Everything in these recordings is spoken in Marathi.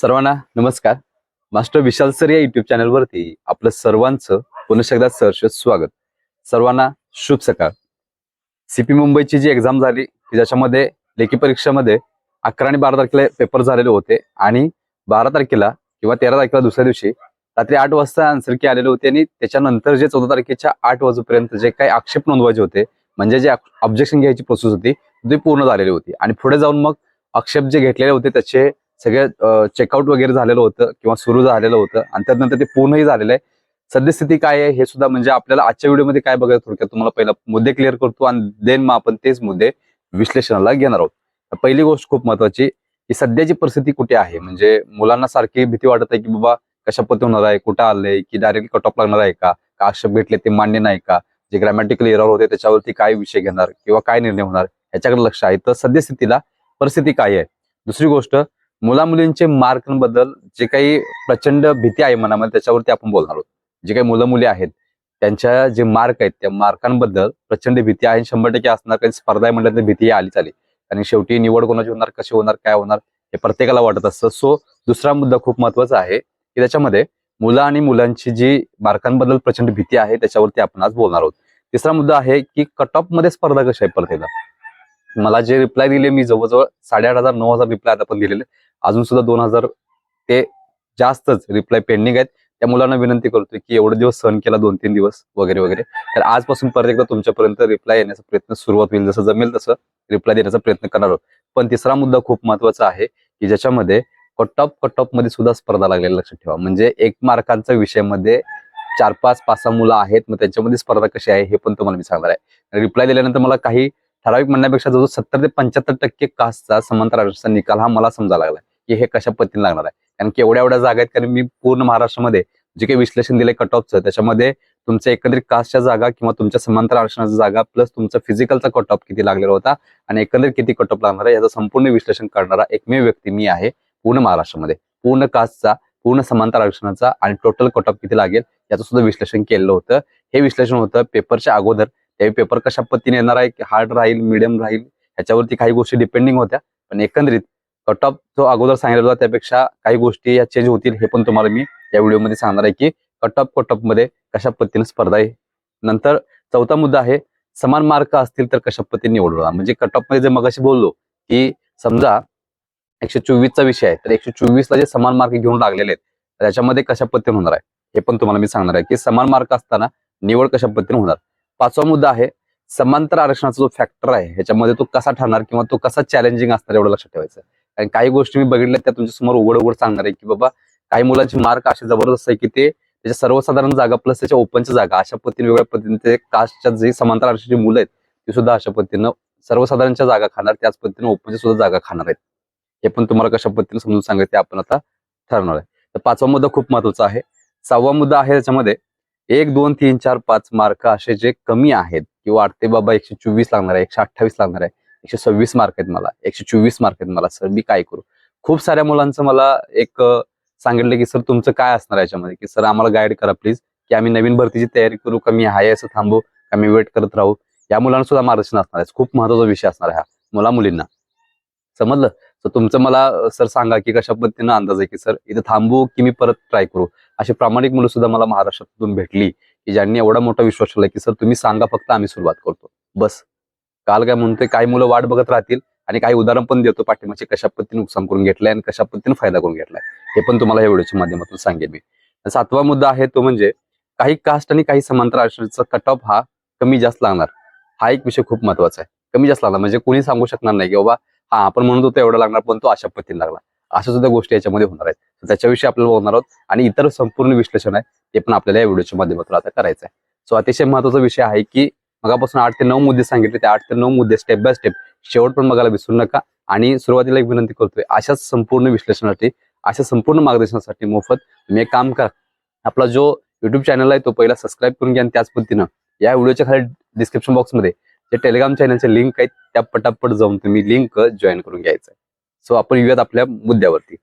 सर्वांना नमस्कार. मास्टर विशाल सर या युट्यूब चॅनलवरती आपलं सर्वांचं पुन्हा एकदा सहर्ष स्वागत. सर्वांना शुभ सकाळ. सीपी मुंबईची जी एक्झाम झाली की ज्याच्यामध्ये लेखी परीक्षेमध्ये अकरा आणि बारा तारखेला पेपर झालेले होते आणि बारा तारखेला किंवा तेरा तारखेला दुसऱ्या दिवशी रात्री आठ वाजता आन्सर की आलेले होते आणि त्याच्यानंतर जे चौदा तारखेच्या आठ वाजेपर्यंत जे काही आक्षेप नोंदवायचे होते म्हणजे जे ऑब्जेक्शन घ्यायची प्रोसेस होती ती पूर्ण झालेली होती. आणि पुढे जाऊन मग आक्षेप जे घेतलेले होते त्याचे सगळे चेकआउट वगैरे झालेलं होतं किंवा सुरू झालेलं होतं आणि त्यानंतर ते पूर्णही झालेलं आहे. सद्यस्थिती काय आहे हे सुद्धा म्हणजे आपल्याला आजच्या व्हिडिओमध्ये काय बघायचं थोडक्यात तुम्हाला पहिला मुद्दे क्लिअर करतो आणि देन मग आपण तेच मुद्दे विश्लेषणाला घेणार आहोत. पहिली गोष्ट खूप महत्वाची की सध्याची परिस्थिती कुठे आहे? म्हणजे मुलांना सारखी भीती वाटत आहे की बाबा कशा पद्धती होणार आहे? कुठं आलंय? की डायरेक्ट कट ऑफ लागणार आहे का? का आक्षेप भेटले ते मान्य नाही का? जे ग्रॅमॅटिकल एरर होते त्याच्यावरती काय विषय घेणार? किंवा काय निर्णय होणार? याच्याकडे लक्ष आहे. तर सद्यस्थितीला परिस्थिती काय आहे? दुसरी गोष्ट मुला मुलींचे मार्कांबद्दल जे काही प्रचंड भीती आहे मनामध्ये त्याच्यावरती आपण बोलणार आहोत. जे काही मुलं मुली आहेत त्यांच्या जे मार्क आहेत त्या मार्कांबद्दल प्रचंड भीती आहे. शंभर टक्के असणार काही स्पर्धा आहे म्हटलं तर भीती आली. चाली आणि शेवटी निवड कोणाची होणार कशी होणार काय होणार हे प्रत्येकाला वाटत असतं. सो दुसरा मुद्दा खूप महत्त्वाचा आहे की त्याच्यामध्ये मुलं आणि मुलांची जी मार्कांबद्दल प्रचंड भीती आहे त्याच्यावरती आपण आज बोलणार आहोत. तिसरा मुद्दा आहे की कट ऑफमध्ये स्पर्धा कशी आहे प्रत्येका मला जे रिप्लाय दिले मी जवळजवळ साडेआठ हजार नऊ हजार रिप्लाय आता पण दिलेले. अजून सुद्धा दोन हजार ते जास्तच रिप्लाय पेंडिंग आहेत. त्या मुलांना विनंती करतोय की एवढे दिवस सहन केला दोन तीन दिवस वगैरे वगैरे. तर आजपासून परत एकदा तुमच्यापर्यंत रिप्लाय येण्याचा प्रयत्न सुरुवात होईल. जसं जमेल तसं रिप्लाय देण्याचा प्रयत्न करणार आहोत. पण तिसरा मुद्दा खूप महत्त्वाचा आहे की ज्याच्यामध्ये कट ऑफ कट ऑफमध्ये सुद्धा स्पर्धा लागलेली लक्षात ठेवा. म्हणजे एक मार्कांचा विषयामध्ये चार पाच पाच सहा मुलं आहेत. मग त्यांच्यामध्ये स्पर्धा कशी आहे हे पण तुम्हाला मी सांगणार आहे. रिप्लाय दिल्यानंतर मला काही ठराविक म्हणण्यापेक्षा जवळजवळ सत्तर ते पंच्याहत्तर टक्के कास्टचा समांतर आरक्षणाचा निकाल हा मला समजायला लागला की हे कशा पद्धतीने लागणार आहे? कारण की एवढ्या एवढ्या जागा आहेत कारण मी पूर्ण महाराष्ट्रामध्ये जे काही विश्लेषण दिलंय कट ऑफचं त्याच्यामध्ये तुमच्या एकंदरीत कास्टच्या जागा किंवा तुमच्या समांतर आरक्षणाच्या जागा प्लस तुमचा फिजिकलचा कट ऑफ किती लागलेला होता आणि एकंदरीत किती कट ऑफ लागणार आहे याचं संपूर्ण विश्लेषण करणारा एकमेव व्यक्ती मी आहे पूर्ण महाराष्ट्रामध्ये. पूर्ण कास्टचा पूर्ण समांतर आरक्षणाचा आणि टोटल कट ऑफ किती लागेल याचं सुद्धा विश्लेषण केलेलं होतं. हे विश्लेषण होतं पेपरच्या अगोदर. त्यावेळी पेपर कशा पद्धतीने येणार आहे हार्ड राहील मिडियम राहील ह्याच्यावरती काही गोष्टी डिपेंडिंग होत्या. पण एकंदरीत कट ऑफ जो अगोदर सांगितला होता त्यापेक्षा काही गोष्टी या चेंज होतील हे पण तुम्हाला मी या व्हिडिओमध्ये सांगणार आहे की कट ऑफ कट ऑफमध्ये कशा पद्धतीने स्पर्धा आहे. नंतर चौथा मुद्दा आहे समान मार्क असतील तर कशा पद्धतीने निवडला? म्हणजे कट ऑफमध्ये जे मगाशी बोललो की समजा एकशे चोवीसचा विषय आहे तर एकशे चोवीसला जे समान मार्क घेऊन लागलेले आहेत तर त्याच्यामध्ये कशा पद्धतीने होणार आहे? हे पण तुम्हाला मी सांगणार आहे की समान मार्क असताना निवड कशा पद्धतीने होणार? पाचवा मुद्दा आहे समांतर आरक्षणाचा जो फॅक्टर आहे ह्याच्यामध्ये तो कसा ठरणार किंवा तो कसा चॅलेंजिंग असणार एवढं लक्षात ठेवायचं. कारण काही गोष्टी मी बघितल्या त्या तुमच्यासमोर उघड उघड सांगणार आहे की बाबा काही मुलांचे मार्क असे जबरदस्त आहे की ते त्याच्या सर्वसाधारण जागा प्लस त्याच्या ओपनच्या जागा अशा पद्धतीने वेगळ्या पद्धतीने ते कास्टच्या जे समांतर आरक्षणाची मुलं आहेत ती सुद्धा अशा पद्धतीनं सर्वसाधारणच्या जागा खाणार त्याच पद्धतीने ओपनच्या सुद्धा जागा खाणार आहेत. हे पण तुम्हाला कशा पद्धतीने समजून सांगायचं ते आपण आता ठरणार आहे. तर पाचवा मुद्दा खूप महत्त्वाचा आहे. सहावा मुद्दा आहे त्याच्यामध्ये एक दोन तीन चार पाच मार्क असे जे कमी आहेत किंवा वाटते बाबा एकशे चोवीस लागणार आहे एकशे अठ्ठावीस लागणार आहे एकशे सव्वीस मार्क आहेत मला एकशे चोवीस मार्क आहेत मला सर मी काय करू? खूप साऱ्या मुलांचं मला एक सांगितलं की सर तुमचं काय असणार याच्यामध्ये? की सर आम्हाला गाईड करा प्लीज की आम्ही नवीन भरतीची तयारी करू का मी हाय असं थांबू का मी वेट करत राहू. या मुलांना सुद्धा मार्गदर्शन असणार आहे. खूप महत्त्वाचा विषय असणार आहे हा मुला मुलींना समजलं? तर तुमचं मला सर सांगा की कशा पद्धतीनं अंदाज आहे की सर इथं थांबू की मी परत ट्राय करू? अशी प्रामाणिक मुलं सुद्धा मला महाराष्ट्रातून भेटली की ज्यांनी एवढा मोठा विश्वास ठेवला की सर तुम्ही सांगा फक्त आम्ही सुरुवात करतो. बस. काल काय म्हणतोय काही मुलं वाट बघत राहतील आणि काही उदाहरण पण देतो पाठिंबाचे कशा पद्धतीने नुकसान करून घेतलंय आणि कशा पद्धतीने फायदा करून घेतलाय. हे पण तुम्हाला या व्हिडिओच्या माध्यमातून सांगेन मी. सातवा मुद्दा आहे तो म्हणजे काही कास्ट आणि काही समांतर आरक्षणाचा कट ऑफ हा कमी जास्त लागणार. हा एक विषय खूप महत्त्वाचा आहे. कमी जास्त लागणार. म्हणजे कोणी सांगू शकणार नाही की बाबा हा आपण म्हणत होतो एवढा लागणार पण तो अशा पद्धतीने लागला. अशा सुद्धा गोष्टी याच्यामध्ये होणार आहेत. त्याच्याविषयी आपल्याला बोलणार आहोत. आणि इतर संपूर्ण विश्लेषण आहे ते पण आपल्याला या व्हिडिओच्या माध्यमातून आता करायचं आहे. सो अतिशय महत्त्वाचा विषय आहे की मगापासून आठ ते नऊ मुद्दे सांगितले ते आठ ते नऊ मुद्दे स्टेप बाय स्टेप शेवट पण बघायला विसरू नका. आणि सुरुवातीला एक विनंती करतोय अशाच संपूर्ण विश्लेषणासाठी अशा संपूर्ण मार्गदर्शनासाठी मोफत तुम्ही एक काम करा. आपला जो युट्यूब चॅनल आहे तो पहिला सबस्क्राईब करून घ्या आणि त्याच पद्धतीनं या व्हिडिओच्या खाली डिस्क्रिप्शन बॉक्समध्ये जे टेलिग्राम चॅनलचे लिंक आहेत त्या पटापट जाऊन तुम्ही लिंक जॉईन करून घ्यायचं आहे. सो आपण येऊयात आपल्या मुद्द्यावरती.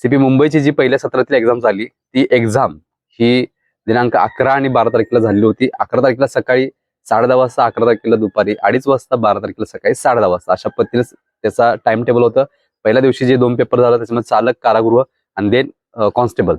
सीपी मुंबईची जी पहिल्या सत्रातली एक्झाम झाली ती एक्झाम ही दिनांक अकरा आणि बारा तारखेला झाली होती. अकरा तारखेला सकाळी साडे दहा वाजता अकरा तारखेला दुपारी अडीच वाजता बारा तारखेला सकाळी साडे दहा वाजता. अशा पद्धतीने त्याचा टाइम टेबल होतं. पहिल्या दिवशी जे दोन पेपर झाला त्याच्यामध्ये चालक कारागृह आणि देन कॉन्स्टेबल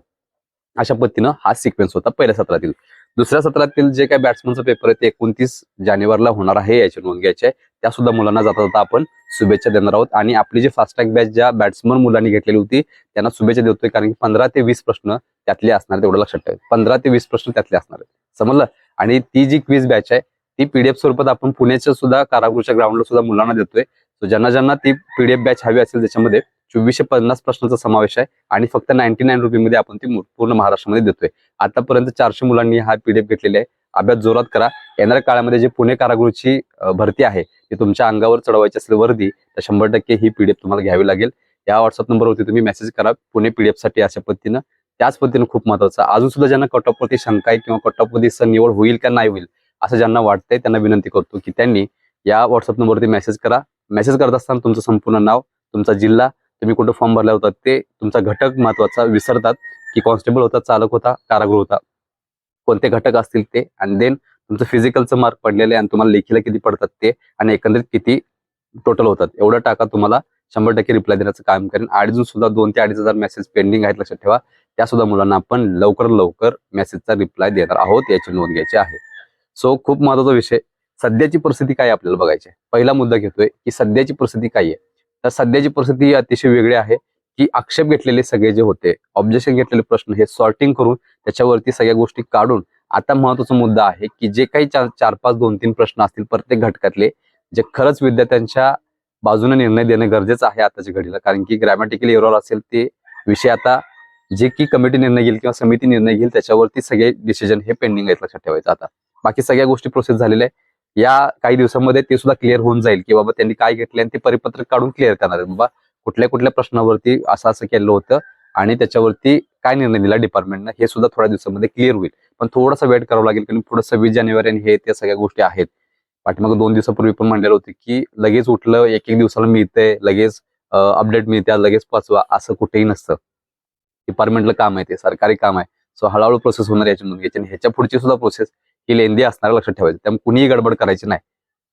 अशा पद्धतीनं हा सिक्वेन्स होता पहिल्या सत्रातील. दुसऱ्या सत्रातील जे काही बॅट्समनचा पेपर आहे ते एकोणतीस जानेवारीला होणार आहे याची नोंद घ्यायची आहे. त्या सुद्धा मुलांना जाता जाता आपण शुभेच्छा देणार आहोत. आणि आपली जी फास्टॅग बॅच ज्या बॅट्समन मुलांनी घेतलेली होती त्यांना शुभेच्छा देतोय कारण की पंधरा ते वीस प्रश्न त्यातले असणार तेवढं एवढं लक्षात ठेवा. पंधरा ते वीस प्रश्न त्यातले असणार आहेत. समजलं? आणि ती जी क्विज बॅच आहे ती पीडीएफ स्वरूपात आपण पुण्याच्या सुद्धा कारागृहच्या ग्राउंडला सुद्धा मुलांना देतोय. सो ज्यांना ज्यांना ती पीडीएफ बॅच हवी असेल त्याच्यामध्ये चोवीसशे पन्नास प्रश्नांचा समावेश आहे आणि फक्त नाईन्टी नाईन रुपीमध्ये आपण ती पूर्ण महाराष्ट्रामध्ये देतोय. आतापर्यंत चारशे मुलांनी हा पीडीएफ घेतलेला आहे. अभ्यास जोरात करा. येणाऱ्या काळामध्ये जे पुणे कारागृहची भरती आहे ती तुमच्या अंगावर चढवायची असेल वर्दी तर शंभर टक्के ही पीडीएफ तुम्हाला घ्यावी लागेल. या व्हॉट्सअप नंबरवरती तुम्ही मेसेज करा. पुणे पीडीएफसाठी अशा पद्धतीनं. त्याच पद्धतीनं खूप महत्वाचं अजून सुद्धा ज्यांना कट ऑफ शंका आहे किंवा कट ऑफ निवड होईल का नाही होईल असं ज्यांना वाटतंय त्यांना विनंती करतो की त्यांनी या व्हॉट्सअप नंबरवरती मेसेज करा. मेसेज करत असताना तुमचं संपूर्ण नाव तुमचा जिल्हा तुम्ही कुठं फॉर्म भरला होता ते तुमचा घटक महत्त्वाचा विसरतात की कॉन्स्टेबल होता चालक होता कारागृह होता. कोणते घटक असतील ते आणि देन तुमचं फिजिकलचं मार्क पडलेले आणि तुम्हाला लेखीला किती पडतात ते आणि एकंदरीत किती टोटल होतात. एवढं टाका तुम्हाला शंभर टक्के रिप्लाय देण्याचं काम करेन. अडीजून सुद्धा दोन ते अडीच हजार मेसेज पेंडिंग आहेत लक्षात ठेवा. त्या सुद्धा मुलांना आपण लवकर लवकर मेसेजचा रिप्लाय देणार आहोत याची नोंद घ्यायची आहे. सो खूप महत्त्वाचा विषय. सध्याची परिस्थिती काय आहे आपल्याला बघायची पहिला मुद्दा घेतोय की सध्याची परिस्थिती काय आहे? तर सध्याची परिस्थिती अतिशय वेगळी आहे की आक्षेप घेतलेले सगळे जे होते ऑब्जेक्शन घेतलेले प्रश्न हे सॉर्टिंग करून त्याच्यावरती सगळ्या गोष्टी काढून आता महत्त्वाचा मुद्दा आहे की जे काही चार चार पाच दोन तीन प्रश्न असतील प्रत्येक घटकातले जे खरंच विद्यार्थ्यांच्या बाजूने निर्णय देणं गरजेचं आहे आताच्या घडीला. कारण की ग्रॅमॅटिकली एरॉल असेल ते विषय आता जे की कमिटी निर्णय घेईल किंवा समिती निर्णय घेईल त्याच्यावरती सगळे डिसिजन हे पेंडिंग आहेत लक्षात ठेवायचं आता. बाकी सगळ्या गोष्टी प्रोसेस झालेल्या आहे या काही दिवसामध्ये ते सुद्धा क्लिअर होऊन जाईल की बाबा त्यांनी काय घेतले आणि ते परिपत्रक काढून क्लिअर करणार बाबा कुठल्या कुठल्या प्रश्नावरती असं असं केलं होतं आणि त्याच्यावरती काय निर्णय दिला डिपार्टमेंटनं हे सुद्धा थोड्या दिवसामध्ये क्लिअर होईल. पण थोडासा वेट करावं लागेल कारण पुढे सव्वीस जानेवारी आणि हे त्या सगळ्या गोष्टी आहेत. पाठीमाग दोन दिवसापूर्वी पण म्हणलेलं होतं की लगेच उठलं एक एक दिवसाला मिळतंय लगेच अपडेट मिळते लगेच पाचवा असं कुठेही नसतं. डिपार्टमेंटला काम आहे ते सरकारी काम आहे. सो हळूहळू प्रोसेस होणार याची घ्यायची आणि ह्याच्या पुढची सुद्धा प्रोसेस ही लेंदी असणार लक्षात ठेवायचं. त्यामुळे कुणीही गडबड करायची नाही.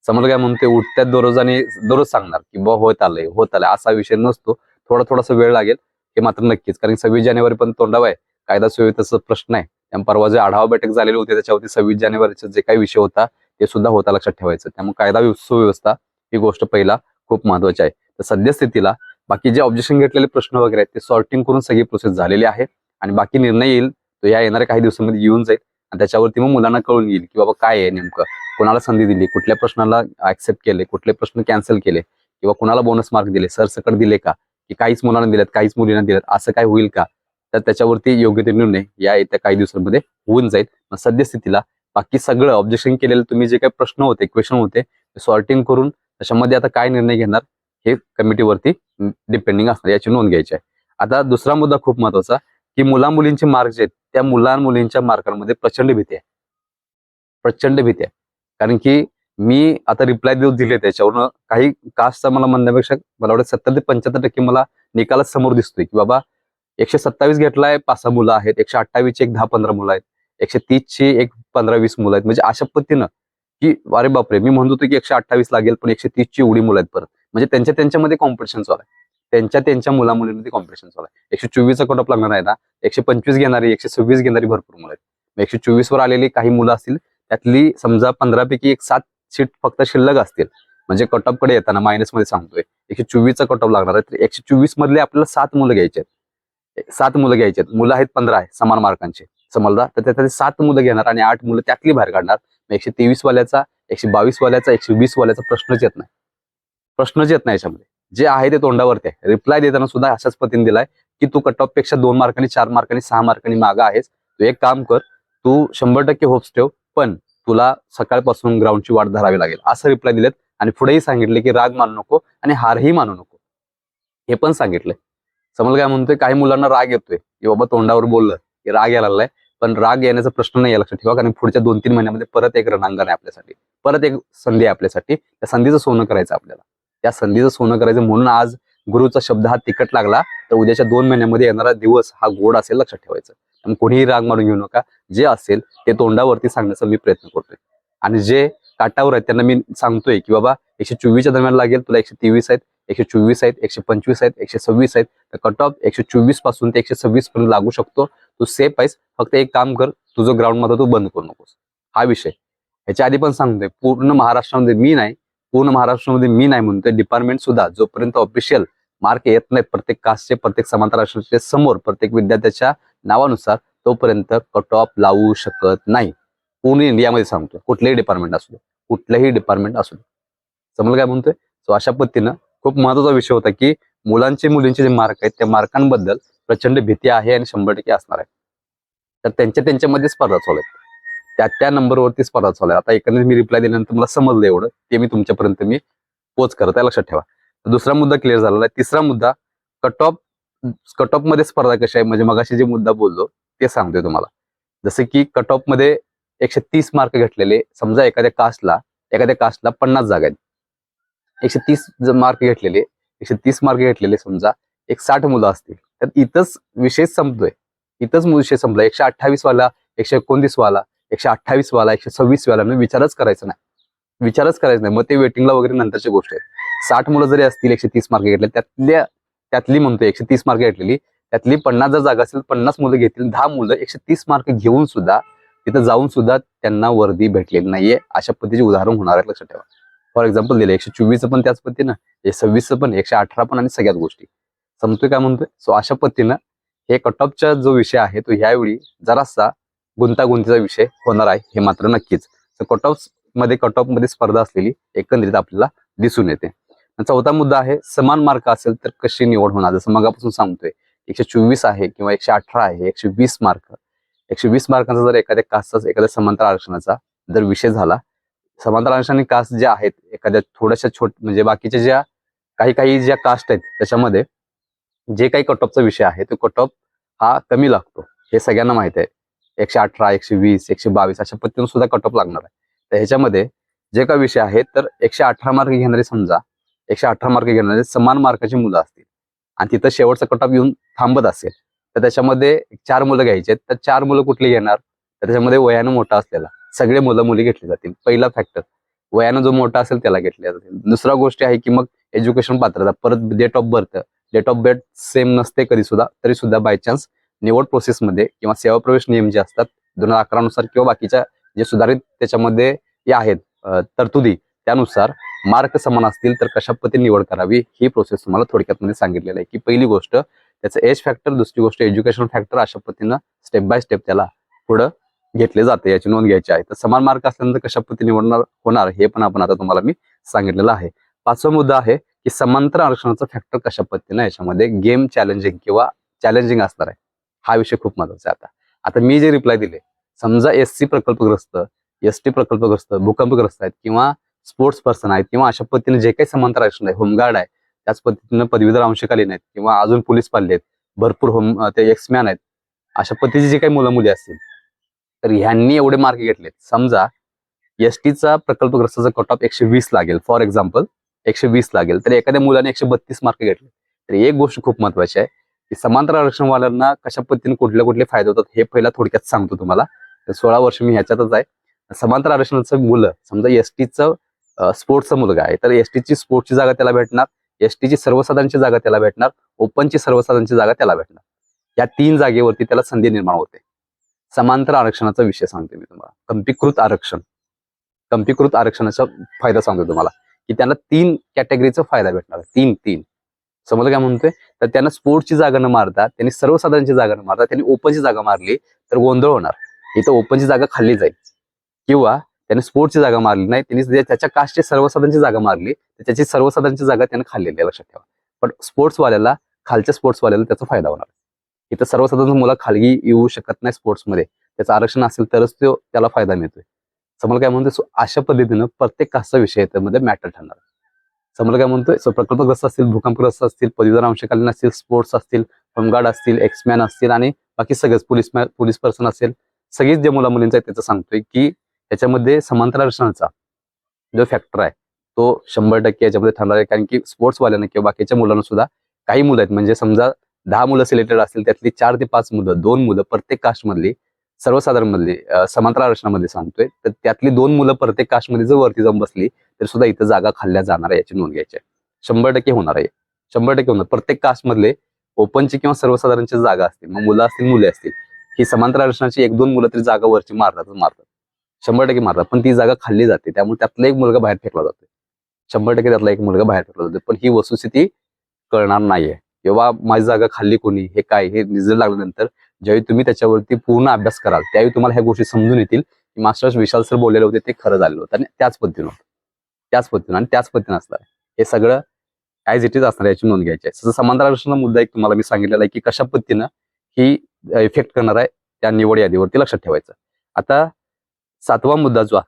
समजलं काय म्हणते उठत्यात दररोज आणि दररोज सांगणार की बा होत आलंय होत आलंय. असा विषय नसतो. थोडा थोडासा वेळ लागेल हे मात्र नक्कीच. कारण सव्वीस जानेवारी पण तोंडावा आहे. कायदा सुव्यवस्थेचा प्रश्न आहे. त्यामुळे परवा जे आढावा बैठक झालेली होती त्याच्यावरती सव्वीस जानेवारीचा जे काही विषय होता ते सुद्धा होता लक्षात ठेवायचं. त्यामुळे कायदा सुव्यवस्था ही गोष्ट पहिला खूप महत्वाची आहे. तर सद्यस्थितीला बाकी जे ऑब्जेक्शन घेतलेले प्रश्न वगैरे आहेत ते सॉर्टिंग करून सगळी प्रोसेस झालेली आहे. आणि बाकी निर्णय येईल तो या येणाऱ्या काही दिवसांमध्ये येऊन जाईल. आणि त्याच्यावरती मग मुलांना कळून येईल की बाबा काय आहे नेमकं. कोणाला संधी दिली कुठल्या प्रश्नाला ऍक्सेप्ट केले कुठले प्रश्न कॅन्सल केले किंवा कुणाला बोनस मार्क दिले सरसकट दिले का? की काहीच मुलांना दिलेत काहीच मुलींना दिलेत असं काय होईल का? तर त्याच्यावरती योग्य ते निर्णय या येत्या काही दिवसांमध्ये होऊन जाईल. मग सद्यस्थितीला बाकी सगळं ऑब्जेक्शन केलेलं तुम्ही जे काही प्रश्न होते क्वेश्चन होते ते सॉर्टिंग करून त्याच्यामध्ये आता काय निर्णय घेणार हे कमिटीवरती डिपेंडिंग असणार याची नोंद घ्यायची आहे. आता दुसरा मुद्दा खूप महत्त्वाचा की मुला मुलींचे मार्क जे आहेत त्या मुलां मुलींच्या मार्कांमध्ये प्रचंड भीती आहे. प्रचंड भीती आहे. कारण की मी आता रिप्लाय देऊ दिले त्याच्यावरनं काही कास्टचा मला म्हणण्यापेक्षा मला वाटतं सत्तर ते पंच्याहत्तर टक्के मला निकालाच समोर दिसतोय की बाबा एकशे सत्तावीस घेतलाय पाच सहा मुलं आहेत एकशे अठ्ठावीसची एक दहा पंधरा मुलं आहेत एकशे तीसची एक पंधरा वीस मुलं आहेत. म्हणजे अशा पद्धतीनं की अरे बापरे मी म्हणत होतो की एकशे अठ्ठावीस लागेल पण एकशे तीसची एवढी मुलं आहेत परत. म्हणजे त्यांच्या त्यांच्यामध्ये कॉम्पिटिशन चालू आहे. त्यांच्या त्यांच्या मुला मुलींमध्ये कॉम्पिटिशन चालू आहे. एकशे चोवीसचा कट ऑफ लागणार आहे ना एकशे पंचवीस घेणारी एकशे सव्वीस घेणारी भरपूर मुलं आहेत. एकशे चोवीस वर आलेली काही मुलं असतील त्यातली समजा पंधरा पैकी एक सात सीट फक्त शिल्लक असतील. म्हणजे कट ऑफकडे येताना मायनसमध्ये सांगतोय. एकशे चोवीसचा कट ऑफ लागणार आहे तर एकशे चोवीस मधले आपल्याला सात मुलं घ्यायचे आहेत. सात मुलं घ्यायचे आहेत. मुलं आहेत पंधरा आहे समान मार्कांचे. समजला? तर त्याच्यात सात मुलं घेणार आणि आठ मुलं त्यातली बाहेर काढणार. एकशे तेवीस वाल्याचा एकशे बावीस वाल्याचा एकशे वीस वाल्याचा प्रश्नच येत नाही. प्रश्नच येत नाही याच्यामध्ये. जे आहे ते तोंडावरती आहे. रिप्लाय देताना सुद्धा अशाच पतीने दिलाय की तू कट ऑफपेक्षा दोन मार्कांनी चार मार्कांनी सहा मार्कांनी मागा आहेस. तू एक काम कर तू शंभर टक्के होप्स ठेव पण तुला सकाळपासून ग्राउंडची वाट धरावी लागेल. असं रिप्लाय दिलेत आणि पुढेही सांगितले की राग मानू नको आणि हारही मानू नको. हे पण सांगितलंय. समज काय म्हणतोय? काही मुलांना राग येतोय. की बाबा तोंडावर बोललं की राग यायला लागलाय पण राग येण्याचा प्रश्न नाही लक्षात ठेवा कारण पुढच्या दोन तीन महिन्यामध्ये परत एक रणांगण आहे आपल्यासाठी. परत एक संधी आहे आपल्यासाठी. त्या संधीचं सोनं करायचं आपल्याला. त्या संधीचं सोनं करायचं म्हणून आज गुरुचा शब्द हा तिकट लागला. तर उद्याच्या दोन महिन्यामध्ये येणारा दिवस हा गोड असेल लक्षात ठेवायचं. कोणीही राग मारून घेऊ नका. जे असेल ते तोंडावरती सांगण्याचा मी प्रयत्न करतोय. आणि जे काटावर आहेत त्यांना मी सांगतोय की बाबा एकशे चोवीसच्या दरम्यान लागेल तुला एकशे तेवीस आहेत एकशे चोवीस आहेत एकशे पंचवीस आहेत एकशे सव्वीस आहेत. तर कट ऑफ एकशे चोवीसपासून ते एकशे सव्वीस पर्यंत लागू शकतो. तू सेफ आहेस. फक्त एक काम कर तुझं ग्राउंडमध्ये तू बंद करू नकोस. हा विषय. ह्याच्या आधी पण सांगतोय पूर्ण महाराष्ट्रामध्ये मी नाही पूर्ण महाराष्ट्रामध्ये मी नाही म्हणतोय डिपार्टमेंट सुद्धा जोपर्यंत ऑफिशियल मार्क येत नाही प्रत्येक कास्टचे प्रत्येक समांतर राष्ट्राचे समोर प्रत्येक विद्यार्थ्याच्या नावानुसार तोपर्यंत कट ऑफ लावू शकत नाही. पूर्ण इंडियामध्ये सांगतोय कुठलेही डिपार्टमेंट असू दे कुठलंही डिपार्टमेंट असू दे. समजलं काय म्हणतोय? सो अशा पद्धतीनं खूप महत्त्वाचा विषय होता की मुलांचे मुलींचे जे मार्क आहेत त्या मार्कांबद्दल प्रचंड भीती आहे आणि शंभर टक्के असणार आहे. तर त्यांच्या त्यांच्यामध्ये स्पर्धा चालू आहेत. त्या त्या नंबरवरती स्पर्धा चालू आहे. आता एकंदरीत मी रिप्लाय दिल्यानंतर मला समजलं एवढं ते मी तुमच्यापर्यंत मी पोच करत. आहे लक्षात ठेवा. दुसरा मुद्दा क्लिअर झालेला आहे. तिसरा मुद्दा कट ऑफ कट ऑफमध्ये स्पर्धा कशी आहे? म्हणजे मगाशी जे मुद्दा बोललो ते सांगतोय तुम्हाला. जसं की कट ऑफमध्ये एकशे तीस मार्क घेतलेले समजा एखाद्या कास्टला एखाद्या कास्टला पन्नास जागा आहेत. एकशे तीस मार्क घेतलेले एकशे तीस मार्क घेतलेले समजा एक साठ मुलं असतील. तर इथंच विषय संपतोय. इथंच विषय संपला. एकशे अठ्ठावीस वाला एकशे एकोणतीस वाला एकशे अठ्ठावीस वाला एकशे सव्वीस वाला म्हणजे विचारच करायचा नाही. विचारच करायचा नाही. मग ते वेटिंगला वगैरे नंतरची गोष्ट आहे. साठ मुलं जरी असतील एकशे तीस मार्क घेतले त्यातल्या त्यातली म्हणतो एकशे तीस मार्क घेतलेली त्यातली पन्नास जर जागा असेल पन्नास मुलं घेतील दहा मुलं एकशे तीस मार्क घेऊन सुद्धा तिथं जाऊन सुद्धा त्यांना वर्दी भेटलेली नाहीये. अशा पद्धतीचे उदाहरण होणार आहे लक्षात ठेवा. फॉर एक्झाम्पल दिलं एकशे चोवीसचं पण त्याच पद्धतीनं एकशे सव्वीसचं पण एकशे अठरा पण आणि सगळ्याच गोष्टी. समजतोय काय म्हणतोय? सो अशा पद्धतीनं हे कटॉपचा जो विषय आहे तो ह्यावेळी जरासा गुंतागुंतीचा विषय होणार आहे हे मात्र नक्कीच. कट ऑफमध्ये कट ऑफमध्ये स्पर्धा असलेली एकंदरीत आपल्याला दिसून येते. आणि चौथा मुद्दा आहे समान मार्क असेल तर कशी निवड होणार? जसं मगापासून सांगतोय एकशे चोवीस आहे किंवा एकशे अठरा आहे एकशे वीस मार्क. एकशे वीस मार्कांचा जर एखाद्या कास्टचा एखाद्या समांतर आरक्षणाचा जर विषय झाला समांतर आरक्षण आणि कास्ट ज्या आहेत एखाद्या थोड्याशा छोट म्हणजे बाकीच्या ज्या काही काही ज्या कास्ट आहेत त्याच्यामध्ये जे काही कट ऑफचा विषय आहे तो कट ऑफ हा कमी लागतो. हे सगळ्यांना माहीत आहे. एकशे अठरा एकशे वीस एकशे बावीस अशा पद्धतीने सुद्धा कट ऑफ लागणार आहे. तर ह्याच्यामध्ये जे काही विषय आहेत तर एकशे अठरा मार्क घेणारे समजा एकशे अठरा मार्क घेणारे समान मार्काची मुलं असतील. आणि तिथं शेवटचा कट ऑफ येऊन थांबत असेल तर त्याच्यामध्ये चार मुलं घ्यायचे आहेत तर चार मुलं कुठली घेणार? तर त्याच्यामध्ये वयानं मोठा असलेला सगळे मुलं मुली घेतली जातील. पहिला फॅक्टर वयानं जो मोठा असेल त्याला घेतल्या जातील दुसरा गोष्ट आहे की मग एज्युकेशन पात्रता परत date of birth date of birth same नसते कधी सुद्धा तरी सुद्धा बाय चान्स निवड प्रोसेसमध्ये किंवा सेवा प्रवेश नियम जे असतात दोन हजार अकरानुसार किंवा बाकीच्या जे सुधारित त्याच्यामध्ये या आहेत तरतुदी त्यानुसार मार्क समान असतील तर कशा पद्धतीने निवड करावी ही प्रोसेस तुम्हाला थोडक्यात मध्ये सांगितलेलं आहे. की पहिली गोष्ट त्याचं एज फॅक्टर दुसरी गोष्ट एज्युकेशन फॅक्टर अशा पद्धतीनं स्टेप बाय स्टेप त्याला पुढं घेतले जाते याची नोंद घ्यायची आहे. तर समान मार्क असल्यानंतर कशा पद्धतीने निवडणार होणार हे पण आपण आता तुम्हाला मी सांगितलेलं आहे. पाचवा मुद्दा आहे की समांतर आरक्षणाचा फॅक्टर कशा पद्धतीनं याच्यामध्ये गेम चॅलेंजिंग किंवा चॅलेंजिंग असणार आहे. हा विषय खूप महत्त्वाचा आहे आता. आता मी जे रिप्लाय दिले समजा एस सी प्रकल्पग्रस्त एस टी प्रकल्पग्रस्त भूकंपग्रस्त आहेत किंवा स्पोर्ट्स पर्सन आहेत किंवा अशा पद्धतीने जे काही समांतर आरक्षण आहे होमगार्ड आहे त्याच पद्धतीनं पदवीधर अंशकालीन आहेत किंवा अजून पोलीस पाल्ले आहेत भरपूर होम ते एक्समॅन आहेत अशा पद्धतीची जे काही मुलं मुली असतील तर ह्यांनी एवढे मार्क घेतलेत. समजा एस टीचा प्रकल्पग्रस्ताचा कट ऑफ एकशे वीस लागेल. फॉर एक्झाम्पल एकशे वीस लागेल. तर एखाद्या मुलाने एकशे बत्तीस मार्क घेतले. तर एक गोष्ट खूप महत्वाची आहे. की समांतर आरक्षणवाल्यांना कशा पद्धतीने कुठले कुठले फायदे होतात हे पहिला थोडक्यात सांगतो तुम्हाला. तर सोळा वर्ष मी ह्याच्यातच आहे. समांतर आरक्षणाचं मुलं समजा एस टीचं स्पोर्ट्सचा मुलगा आहे तर एस टीची स्पोर्ट्सची जागा त्याला भेटणार एस टीची सर्वसाधारणची जागा त्याला भेटणार ओपनची सर्वसाधारणची जागा त्याला भेटणार. या तीन जागेवरती त्याला संधी निर्माण होते. समांतर आरक्षणाचा विषय सांगते मी तुम्हाला. कंपीकृत आरक्षण. कंपीकृत आरक्षणाचा फायदा सांगतो तुम्हाला. की त्यांना तीन कॅटेगरीचा फायदा भेटणार तीन तीन. समजलं काय म्हणतोय? तर त्यांना स्पोर्टची जागा न मारता त्यांनी सर्वसाधारणची जागा न मारता त्यांनी ओपनची जागा मारली तर गोंधळ होणार. इथं ओपनची जागा खाल्ली जाईल. किंवा त्याने स्पोर्टची जागा मारली नाही त्यांनी त्याच्या कास्टची सर्वसाधारणची जागा मारली तर त्याची सर्वसाधारणची जागा त्याने खाल्लेली आहे लक्षात ठेवा. पण स्पोर्ट्सवाल्याला खालच्या स्पोर्ट्सवाल्याला त्याचा फायदा होणार. इथं सर्वसाधारण मुलं खालगी येऊ शकत नाही स्पोर्ट्समध्ये. त्याचं आरक्षण असेल तरच तो त्याला फायदा मिळतोय. समोर काय म्हणतोय अशा पद्धतीनं प्रत्येक कास्टचा विषय त्यामध्ये मॅटर ठरणार. समोर काय म्हणतोय? सो प्रकल्पग्रस्त असतील भूकंपग्रस्त असतील पदवीधर अंशकालीन असतील स्पोर्ट्स असतील होमगार्ड असतील एक्समॅन असतील आणि बाकी सगळेच पोलीस पोलीस पर्सन असेल सगळीच जे मुला मुलींचं आहे त्याचं सांगतोय की याच्यामध्ये समांतर आरक्षणाचा जो फॅक्टर आहे तो शंभर टक्के याच्यामध्ये ठरणार आहे. कारण की स्पोर्ट्सवाल्यानं किंवा बाकीच्या मुलांना सुद्धा काही मुलं आहेत. म्हणजे समजा दहा मुलं सिलेक्टेड असतील त्यातली चार ते पाच मुलं दोन मुलं प्रत्येक कास्टमधली मधली सर्वसाधारण समांतर आरक्षणामध्ये सांगतोय. तर त्यातली दोन मुलं प्रत्येक कास्टमध्ये जर वरती जाऊन बसली तर सुद्धा इथं जागा खाल्ल्या जाणार आहे याची नोंद घ्यायची आहे. शंभर टक्के होणार आहे. शंभर टक्के होणार. प्रत्येक कास्ट मधले ओपनची किंवा सर्वसाधारणची जागा असतील मग मुलं असतील मुले असतील ही समांतर आरक्षणाची एक दोन मुलं तरी जागा वरची मारतातच मारतात. शंभर टक्के मारतात. पण ती जागा खाल्ली जाते. त्यामुळे त्यातला एक मुलगा बाहेर फेकला जातो शंभर टक्के त्यातला एक मुलगा बाहेर फेकला जातो पण ही वस्तुस्थिती कळणार नाहीये. किंवा माझी जागा खाल्ली कोणी? हे काय? हे निजर लागल्यानंतर ज्यावेळी तुम्ही त्याच्यावरती पूर्ण अभ्यास कराल त्यावेळी तुम्हाला ह्या गोष्टी समजून येतील की मास्टर्स विशाल सर बोललेले होते ते खरं झालेलं होतं. आणि त्याच पद्धतीनं होतं. त्याच पद्धतीनं आणि त्याच पद्धतीनं असणार. हे सगळं ॲज इट इज असणार याची नोंद घ्यायची आहे. जसं समांतर मुद्दा एक तुम्हाला मी सांगितलेला आहे की कशा पद्धतीनं ही इफेक्ट करणार आहे त्या निवड यादीवरती लक्षात ठेवायचं. आता सातवा मुद्दा जो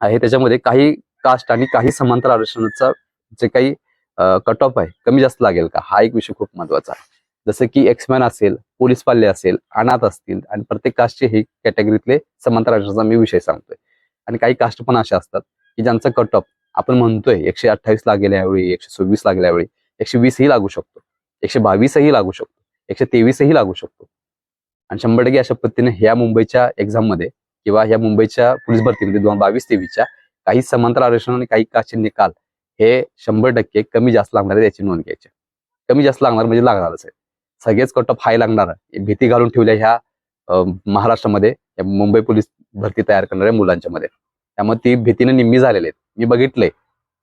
आहे त्याच्यामध्ये काही कास्ट आणि काही समांतर आरक्षणाचा जे काही कट ऑफ आहे कमी जास्त लागेल का? हा एक विषय खूप महत्त्वाचा आहे. जसं की एक्समॅन असेल पोलीस पाल्ले असेल अनाथ असतील आणि प्रत्येक कास्टचे हे कॅटेगरीतले समांतर आरक्षणाचा मी विषय सांगतोय. आणि काही कास्ट पण अशा असतात की ज्यांचा कट ऑफ आपण म्हणतोय एकशे अठ्ठावीस लागेल यावेळी एकशे सव्वीस लागल्यावेळी एकशे वीसही लागू शकतो एकशे बावीसही लागू शकतो एकशे तेवीसही लागू शकतो. आणि शंभर टक्के अशा पद्धतीने ह्या मुंबईच्या एक्झाममध्ये किंवा ह्या मुंबईच्या पोलीस भरतीमध्ये दोन बावीस तेवीसच्या काही समांतर आरक्षण आणि काही कास्टचे निकाल हे शंभर टक्के कमी जास्त लागणार आहे याची नोंद घ्यायची. कमी जास्त लागणार म्हणजे लागणारच आहे. सगळेच कट ऑफ हाय लागणार भीती घालून ठेवल्या ह्या महाराष्ट्रामध्ये. मुंबई पोलीस भरती तयार करणाऱ्या मुलांच्या मध्ये त्यामुळे ती भीतीने निम्मी झालेली आहेत. मी बघितलंय.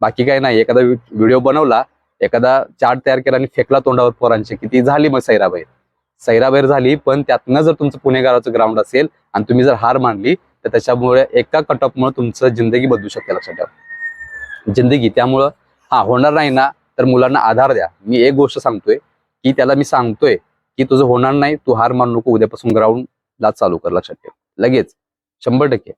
बाकी काय नाही. एखादा व्हिडिओ बनवला एखादा चार्ट तयार केला आणि फेकला तोंडावर पोरांची ती झाली मग सैराबाहेर सैराबाहेर झाली पण त्यातनं जर तुमचं पुणेगाराचं ग्राउंड असेल आणि तुम्ही जर हार मानली तर त्याच्यामुळे एका कट तुमचं जिंदगी बदलू शकते लक्षात ठेवा. जिंदगी त्यामुळं हा होणार नाही ना तर मुलांना आधार द्या. मी एक गोष्ट सांगतोय. की त्याला मी सांगतोय की तुझं होणार नाही तू हार मानू नको उद्यापासून ग्राउंडला चालू कर लक्षात ठेव. लगेच. शंभर टक्के.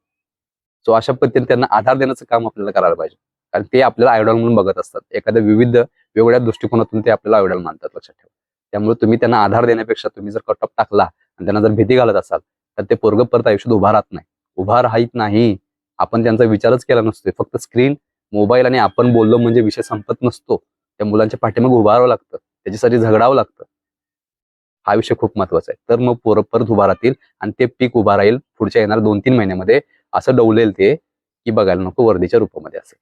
सो अशा पद्धतीने त्यांना आधार देण्याचं काम आपल्याला करायला पाहिजे. कारण ते आपल्याला आयडॉल म्हणून बघत असतात. एखाद्या विविध वेगवेगळ्या दृष्टिकोनातून ते आपल्याला आयडॉल मानतात लक्षात ठेवा. त्यामुळे तुम्ही त्यांना आधार देण्यापेक्षा तुम्ही जर कटअप टाकला आणि त्यांना जर भीती घालत असाल तर ते पोरग परत आयुष्यात उभा राहत नाही. उभा राहत नाही. आपण त्यांचा विचारच केला नसतोय. फक्त स्क्रीन मोबाईल आणि आपण बोललो म्हणजे विषय संपत नसतो. त्या मुलांच्या पाठीमागे उभारावं लागतं. त्याच्यासाठी झगडावं लागतं. हा विषय खूप महत्त्वाचा आहे. तर मग पोरं परत उभा राहतील आणि ते पीक उभा राहील पुढच्या येणार दोन तीन महिन्यामध्ये असं डवलेल ते की बघायला नको वर्दीच्या रूपामध्ये असेल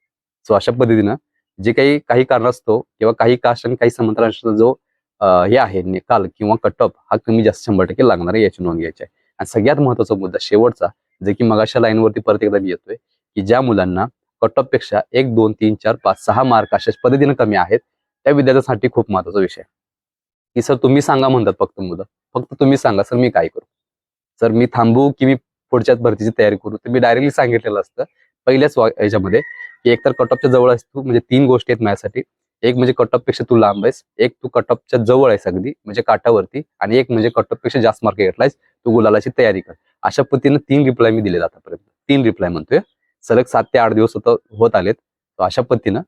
सो अशा पद्धतीनं जे काही काही कारणास्तव किंवा काही कास्ट आणि काही समांतराष्ट्राचा जो हे आहे निकाल किंवा कटअप हा कमी जास्त शंभर टक्के लागणार आहे याची नोंद घ्यायची आहे. आणि सगळ्यात महत्त्वाचा मुद्दा शेवटचा जे की मगाशा लाईनवरती परत एकदा मी येतोय की ज्या मुलांना कटअपपेक्षा एक दोन तीन चार पाच सहा मार्क अशा पद्धतीने कमी आहेत त्या विद्यार्थ्यांसाठी खूप महत्त्वाचा विषय की सर तुम्ही सांगा म्हणतात फक्त मुलं फक्त तुम्ही सांगा सर मी काय करू? सर मी थांबू की मी पुढच्या भरतीची तयारी करू? तर मी डायरेक्टली सांगितलेलं असतं पहिल्याच याच्यामध्ये की एकतर कटअपच्या जवळ असतो तू म्हणजे तीन गोष्टी आहेत माझ्यासाठी. एक म्हणजे कटअपपेक्षा तू लांब आहेस. एक तू कटअपच्या जवळ आहेस अगदी म्हणजे काठावरती. आणि एक म्हणजे कटअपपेक्षा जास्त मार्क घेतलायस तू गुलालाची तयारी कर. अशा पद्धतीनं तीन रिप्लाय मी दिले आतापर्यंत. तीन रिप्लाय म्हणतोय. सलग सात ते आठ दिवस होत होत आलेत. अशा पद्धतीनं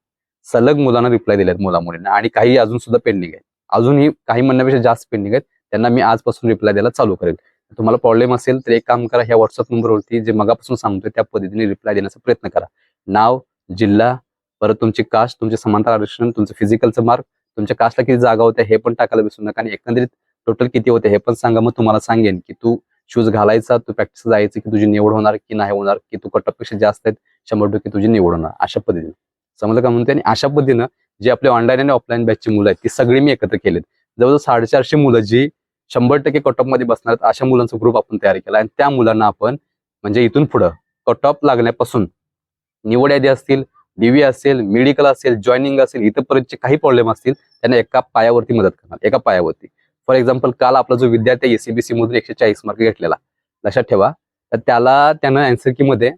सलग मुलांना रिप्लाय दिलेत मुला मुलींना आणि काही अजून सुद्धा पेंडिंग आहेत. अजूनही काही म्हणण्यापेक्षा जास्त पेंडिंग आहेत. त्यांना मी आजपासून रिप्लाय द्यायला चालू करेल. तुम्हाला प्रॉब्लेम असेल तर एक काम करा ह्या व्हॉट्सअप नंबरवरती जे मगापासून सांगतोय त्या पद्धतीने रिप्लाय देण्याचा प्रयत्न करा. नाव जिल्हा परत तुमची कास्ट तुमचे समांतर आरक्षण तुमचं फिजिकलचं मार्क तुमच्या कास्टला किती जागा होत्या हे पण टाकायला विसरू नका आणि एकंदरीत टोटल किती होते हे पण सांगा. मग तुम्हाला सांगेन की तू शूज घालायचा तू प्रॅक्टिस जायचं की तुझी निवड होणार की नाही होणार की तू कटपेक्षा जास्त आहेत शंभर टक्के तुझी निवड होणार. अशा पद्धतीने. समजलं का म्हणते आणि अशा पद्धतीनं जे आपले ऑनलाईन आणि ऑफलाईन बॅचची मुलं आहेत ती सगळी मी एकत्र केलेत. जवळजवळ साडेचारशे मुलं जी शंभर टक्के कटऑफमध्ये बसणार अशा मुलांचा ग्रुप आपण तयार केला. आणि त्या मुलांना आपण म्हणजे इथून पुढं कटॉप लागण्यापासून निवड यादी असतील डीव्ही असेल मेडिकल असेल जॉईनिंग असेल इथंपर्यंतचे काही प्रॉब्लेम असतील त्यांना एका पायावरती मदत करणार एका पायावरती. फॉर एक्झाम्पल काल आपला जो विद्यार्थी एसीबीसी मधून एकशे चाळीस मार्क घेतलेला. लक्षात ठेवा. तर त्याला त्यानं अँसरमध्ये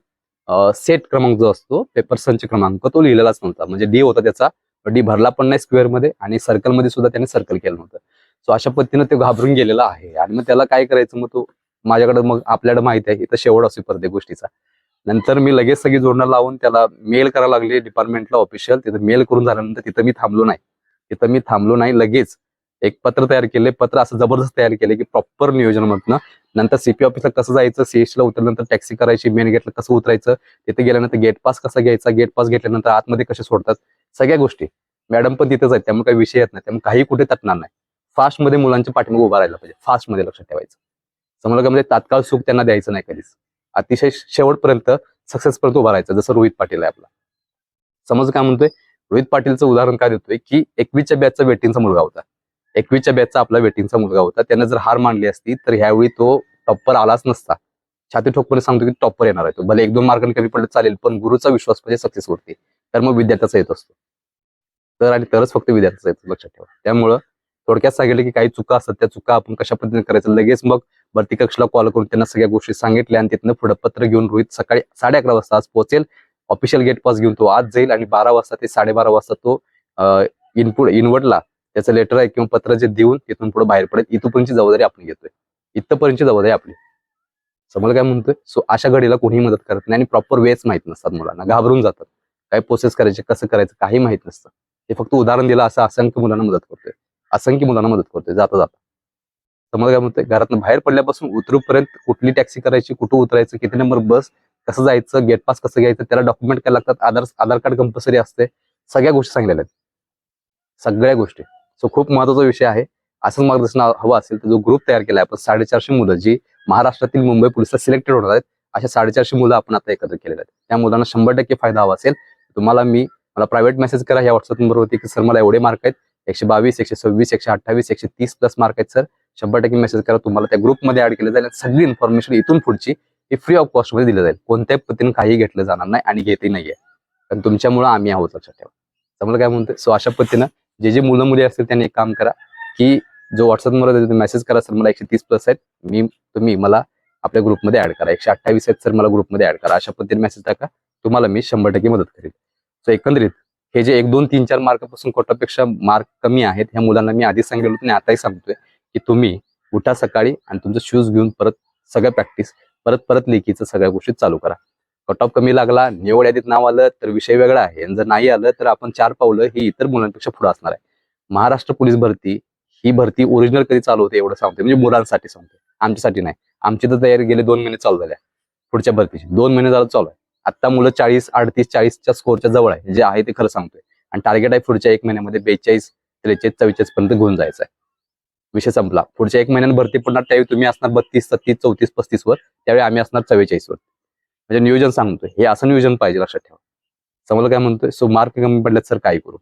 सेट क्रमांक जो असतो पेपर संच क्रमांक तो लिहिलेलाच नव्हता. म्हणजे डी होता त्याचा डी भरला पण नाही स्क्वेअरमध्ये आणि सर्कलमध्ये सुद्धा त्याने सर्कल केलं नव्हतं. सो अशा पद्धतीनं ते घाबरून गेलेला आहे. आणि मग त्याला काय करायचं? मग तो माझ्याकडे मग आपल्याकडे माहिती आहे इथं शेवट असतो प्रत्येक गोष्टीचा. नंतर मी लगेच सगळी जोडणं लावून त्याला मेल करायला लागले डिपार्टमेंटला ऑफिशियल तिथं मेल करून झाल्यानंतर तिथं मी थांबलो नाही. तिथं मी थांबलो नाही लगेच एक पत्र तयार केले पत्र असं जबरदस्त तयार केले की प्रॉपर नियोजन म्हणून नंतर सीपी ऑफिसला कसं जायचं? सीएसला ला उतरल्यानंतर टॅक्सी करायची मेन गेटला कसं उतरायचं? तिथे गेल्यानंतर गेट पास कसा घ्यायचा? गेट पास घेतल्यानंतर आतमध्ये कसे सोडतात? सगळ्या गोष्टी. मॅडम पण तिथेच आहेत. त्यामुळे काही विषय येत नाही. त्यामुळे काही कुठे तटणार नाही. फास्टमध्ये मुलांच्या पाठीमागे उभा राहायला पाहिजे. फास्टमध्ये लक्षात ठेवायचं. समजलं का म्हणजे तात्काळ सुख त्यांना द्यायचं नाही कधीच. अतिशय शेवटपर्यंत सक्सेसपर्यंत उभा राहायचं. जसं रोहित पाटील आहे आपला. समज काय म्हणतोय? रोहित पाटीलचं उदाहरण काय देतोय? की एकवीसच्या बॅचचा वेटिंगचा मुलगा होता. एकवीसच्या बॅचचा आपला वेटिंगचा मुलगा होता. त्यानं जर हार मानली असती तर ह्यावेळी तो टॉपर आलाच नसता. छाती ठोकपणे सांगतो की टॉपर येणार आहे तो. भले एक दोन मार्कांनी कमी पडले चालेल पण गुरुचा विश्वास म्हणजे सक्सेस वरती. तर मग विद्यार्थ्याचा येत असतो. तर आणि तरच फक्त विद्यार्थ्याचा येतो लक्षात ठेवा. त्यामुळं थोडक्यात सांगितलं की काही चुका असतात त्या चुका आपण कशा पद्धतीने करायचं? लगेच मग भरती कक्षला कॉल करून त्यांना सगळ्या गोष्टी सांगितल्या आणि तिथनं पुढं पत्र घेऊन रोहित सकाळी साडे अकरा वाजता आज पोहोचेल. ऑफिशियल गेट पास घेऊन तो आज जाईल आणि बारा वाजता ते साडेबारा वाजता तो इनपुट इनवर्डला त्याचं लेटर आहे किंवा पत्र जे देऊन तिथून पुढे बाहेर पडेल इथपर्यंतची जबाबदारी आपण घेतोय. इथपर्यंतची जबाबदारी आपली. समोर काय म्हणतोय? सो अशा घडीला कोणीही मदत करत नाही आणि प्रॉपर वेच माहीत नसतात मुलांना. घाबरून जातात. काय प्रोसेस करायचे कसं करायचं काही माहीत नसतं. हे फक्त उदाहरण दिलं असं असंख्य मुलांना मदत करतोय. असंख्य मुलांना मदत करतोय जाता जाता. समोर काय म्हणतोय? घरातून बाहेर पडल्यापासून उतरूपर्यंत कुठली टॅक्सी करायची कुठं उतरायचं किती नंबर बस कसं जायचं गेट पास कसं घ्यायचं त्याला डॉक्युमेंट काय लागतात? आधार आधार कार्ड कंपल्सरी असते सगळ्या गोष्टी सांगलेल्या आहेत. सगळ्या गोष्टी. सो खूप महत्त्वाचा विषय आहे. असं मार्गदर्शन हवं असेल तर जो ग्रुप तयार केला आहे आपण साडेचारशे मुलं जी महाराष्ट्रातील मुंबई पोलिसला सिलेक्टेड होणार आहेत अशा साडेचारशे मुलं आपण आता एकत्र केलेले आहेत. त्या मुलांना शंभर टक्के फायदा हवा असेल. तुम्हाला मी मला प्रायव्हेट मेसेज करा. या व्हॉट्सअप नंबरवरती की सर मला एवढे मार्क आहेत. एकशे बावीस एकशे सव्वीस एकशे अठ्ठावीस एकशे तीस प्लस मार्क आहेत सर शंभर टक्के मेसेज करा. तुम्हाला त्या ग्रुपमध्ये ऍड केलं जाईल सगळी इन्फॉर्मेशन इथून पुढची ही फ्री ऑफ कॉस्टमध्ये दिली जाईल. कोणत्याही पद्धतीने काही घेतलं जाणार नाही आणि घेतही नाहीये. कारण तुमच्यामुळे आम्ही आहोत लक्षात ठेवा. त्यामुळे काय म्हणतोय? सो अशा पद्धतीनं जे जे मुलं मुली असतील त्यांनी एक काम करा की जो व्हॉट्सअप नंबर मेसेज करा सर मला एकशे तीस प्लस आहेत. मी तुम्ही मला आपल्या ग्रुपमध्ये ऍड करा. एकशे अठ्ठावीस आहेत सर मला ग्रुपमध्ये ऍड करा. अशा पद्धतीने मेसेज टाका. तुम्हाला मी शंभर टक्के मदत करेल सो एकंदरीत हे जे एक दोन तीन चार मार्कापासून कोटापेक्षा मार्क कमी आहेत ह्या मुलांना मी आधी सांगितलं होतं आणि आताही सांगतोय की तुम्ही उठा सकाळी आणि तुमचं शूज घेऊन परत सगळं प्रॅक्टिस परत परत लेखीचं सगळ्या गोष्टी चालू करा. कट ऑफ कमी लागला निवड यादीत नाव आलं तर विषय वेगळा आहे. आणि जर नाही आलं तर आपण चार पावलं ही इतर मुलांपेक्षा पुढे असणार आहे. महाराष्ट्र पोलीस भरती ही भरती ओरिजिनल कधी चालू होते एवढं सांगते म्हणजे मुलांसाठी सांगते आमच्यासाठी नाही. आमची तर तयारी गेले दोन महिने चालू झाल्या. पुढच्या भरतीची. दोन महिने झालं चालू आहे. आता मुलं चाळीस अडतीस चाळीसच्या स्कोरच्या जवळ आहे. जे आहे ते खरं सांगतोय. आणि टार्गेट आहे पुढच्या एक महिन्यामध्ये बेचाळीस त्रेचाळीस चव्वेचाळीस पर्यंत घेऊन जायचं आहे. विषय संपला. पुढच्या एक महिन्यात भरती पडणार त्यावेळी तुम्ही असणार बत्तीस सत्तीस चौतीस पस्तीस वर. त्यावेळी आम्ही असणार चव्वेचाळीस वर. म्हणजे नियोजन सांगतोय. हे असं नियोजन पाहिजे लक्षात ठेवा. समोर काय म्हणतोय सो मार्क कमी पडल्यात सर काय करू?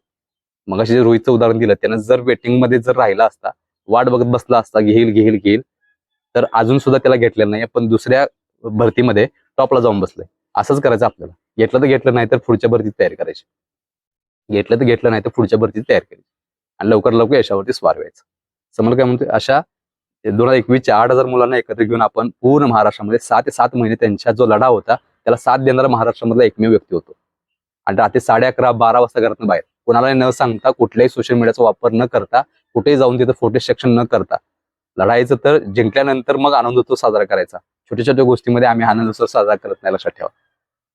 मग जे रोहितचं उदाहरण दिलं त्यानं जर वेटिंगमध्ये जर राहिला असता वाट बघत बसला असता घेईल घेईल घेईल तर अजून सुद्धा त्याला घेतलेलं नाही पण दुसऱ्या भरतीमध्ये टॉपला जाऊन बसलंय. असंच करायचं आपल्याला. घेतलं तर घेतलं नाही तर पुढच्या भरतीत तयार करायची. घेतलं तर घेतलं नाही तर पुढच्या भरतीत तयार करायची. आणि लवकर लवकर यशावरती स्वार व्हायचं. समोर काय म्हणतोय अशा दोन हजार एकवीसच्या आठ हजार मुलांना एकत्र घेऊन आपण पूर्ण महाराष्ट्रामध्ये सहा ते सात महिने त्यांचा जो लढा होता त्याला साथ देणारा महाराष्ट्रामधला एकमेव व्यक्ती होतो. आणि रात्री साडे अकरा बारा वाजता घरातून बाहेर. कोणाला न सांगता कुठल्याही सोशल मीडियाचा वापर न करता कुठेही जाऊन तिथं फोटो सेक्शन न करता. लढायचं तर जिंकल्यानंतर मग आनंद उत्सव साजरा करायचा. छोट्या छोट्या गोष्टीमध्ये आम्ही आनंद साजरा करत नाही लक्षात ठेवा.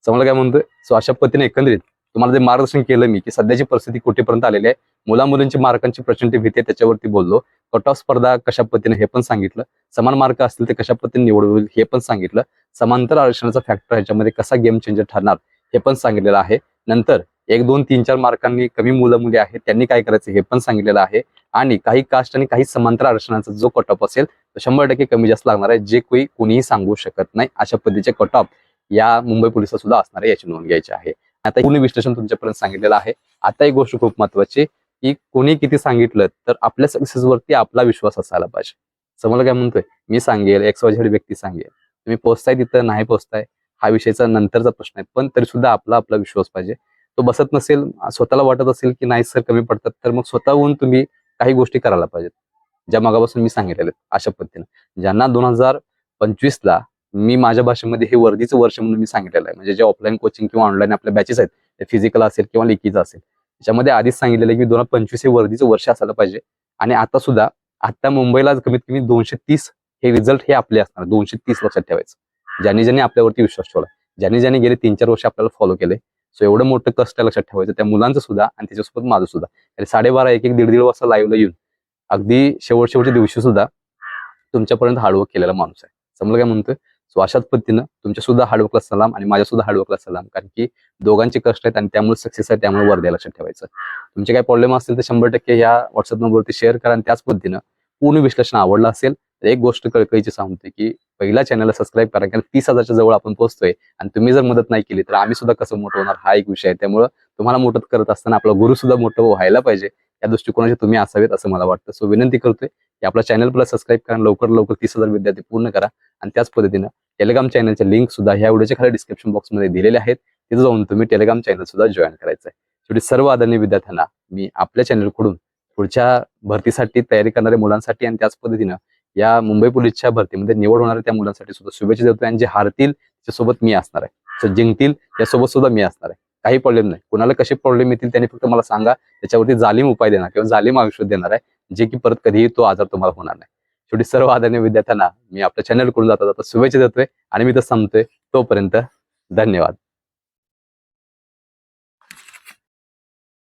समजा काय म्हणतोय? सो अशा पद्धतीने एकंदरीत तुम्हाला जे मार्गदर्शन केलं मी की सध्याची परिस्थिती कुठेपर्यंत आलेली आहे मुला मुलींची मार्कांची प्रचंड भीती आहे त्याच्यावरती बोललो. कट ऑफ स्पर्धा कशा पद्धतीने हे पण सांगितलं. समान मार्क असतील ते कशा पद्धतीने निवड होईल हे पण सांगितलं. समांतर आरक्षणाचा फॅक्टर ह्याच्यामध्ये कसा गेम चेंजर ठरणार हे पण सांगितलेलं आहे. नंतर एक दोन तीन चार मार्कांनी कमी मुलं मुली आहेत त्यांनी काय करायचं हे पण सांगितलेलं आहे. आणि काही कास्ट आणि काही समांतर आरक्षणाचा जो कट ऑफ असेल तो शंभर टक्के कमी जास्त लागणार आहे जे कोणी कोणीही सांगू शकत नाही. अशा पद्धतीचे कट ऑफ या मुंबई पोलिसात सुद्धा असणार आहे याची नोंद घ्यायची आहे. आता पूर्ण विश्लेषण तुमच्यापर्यंत सांगितलेलं आहे. आता एक गोष्ट खूप महत्वाची की कोणी किती सांगितलं तर आपल्या सक्सेस वरती आपला विश्वास असायला पाहिजे. समोर काय म्हणतोय? मी सांगेल एक्स वाय व्यक्ती सांगेल. तुम्ही पोहोचताय तिथं नाही पोहोचताय हा विषयचा नंतरचा प्रश्न आहे. पण तरी सुद्धा आपला आपला विश्वास पाहिजे. तो बसत नसेल स्वतःला वाटत असेल की नाही सर कमी पडतात तर मग स्वतःहून तुम्ही काही गोष्टी करायला पाहिजेत. ज्या मागापासून मी सांगितलेले अशा पद्धतीने. ज्यांना दोन हजार पंचवीसला मी माझ्या भाषेमध्ये हे वर्दीचं वर्ष म्हणून मी सांगितलेलं आहे. म्हणजे जे ऑफलाईन कोचिंग किंवा ऑनलाईन आपल्या बॅचेस आहेत ते फिजिकल असेल किंवा लेखीचं असेल. त्याच्यामध्ये आधीच सांगितलेलं आहे की दोन हजार पंचवीस हे वर्दीचं वर्ष असायला पाहिजे. आणि आता सुद्धा आता मुंबईला कमीत कमी दोनशे तीस हे रिझल्ट हे आपले असणार. दोनशे तीस लक्षात ठेवायचं. ज्यांनी ज्यांनी आपल्यावरती विश्वास ठेवला. ज्यांनी ज्यांनी गेले तीन चार वर्ष आपल्याला फॉलो केले. सो एवढं मोठं कष्ट लक्षात ठेवायचं. त्या मुलांचं सुद्धा आणि त्याच्यासोबत माझं सुद्धा. साडेबारा एक एक दीड दीड वाजता लाईव्हला येऊन अगदी शेवट शेवटच्या दिवशी सुद्धा तुमच्यापर्यंत हार्डवर्क केलेला माणूस आहे. समजलं काय म्हणतोय? सो अशाच पद्धतीनं तुमच्या सुद्धा हार्डवर्कला सलाम आणि माझ्या सुद्धा हार्डवर्कला सलाम. कारण की दोघांचे कष्ट आहेत आणि त्यामुळे सक्सेस आहे त्यामुळे वर्ध्या लक्षात ठेवायचं. तुमचे काही प्रॉब्लेम असतील तर शंभर टक्के या व्हॉट्सअप नंबरवरती शेअर करा आणि त्याच पद्धतीनं पूर्ण विश्लेषण आवडलं असेल तर एक गोष्ट कळकळीची सांगते की पहिला चॅनलला सबस्क्राईब करा कारण तीस हजारच्या जवळ आपण पोहोचतोय आणि तुम्ही जर मदत नाही केली तर आम्ही सुद्धा कसं मोठं होणार? हा एक विषय आहे. त्यामुळे तुम्हाला मोठं करत असताना आपला गुरु सुद्धा मोठं व्हायला पाहिजे. या दृष्टिकोनाचे तुम्ही असावेत असं मला वाटतं. सो विनंती करतोय की आपला चॅनल प्लस सबस्क्राईब करा लवकर लवकर तीस हजार विद्यार्थी पूर्ण करा. आणि त्याच पद्धतीनं टेलिग्राम चॅनलचे लिंक सुद्धा ह्या व्हिडिओच्या खाली डिस्क्रिप्शन बॉक्समध्ये दिलेले आहेत. तिथे जाऊन तुम्ही टेलिग्राम चॅनल सुद्धा जॉईन करायचं आहे. शेवटी सर्व आदरणीय विद्यार्थ्यांना मी आपल्या चॅनलकडून पुढच्या भरतीसाठी तयारी करणाऱ्या मुलांसाठी आणि त्याच पद्धतीनं या मुंबई पोलीसच्या भरतीमध्ये निवड होणाऱ्या त्या मुलांसाठी सुद्धा शुभेच्छा देतो आणि जे हारतील त्याच्यासोबत मी असणार आहे. तर जिंकतील त्यासोबत सुद्धा मी असणार आहे. काही प्रॉब्लेम नाही. कुणाला कसे प्रॉब्लेम येतील त्यांनी फक्त मला सांगा. त्याच्यावरती जालीम उपाय देणार किंवा जालीम आयुष्य देणार आहे. जे की परत कधीही तो आजार तुम्हाला होणार नाही. शेवटी सर्व आदरणीय विद्यार्थ्यांना मी आपल्या चॅनलकडून जाता जाता शुभेच्छा देतोय आणि मी तर संपतोय. तोपर्यंत धन्यवाद.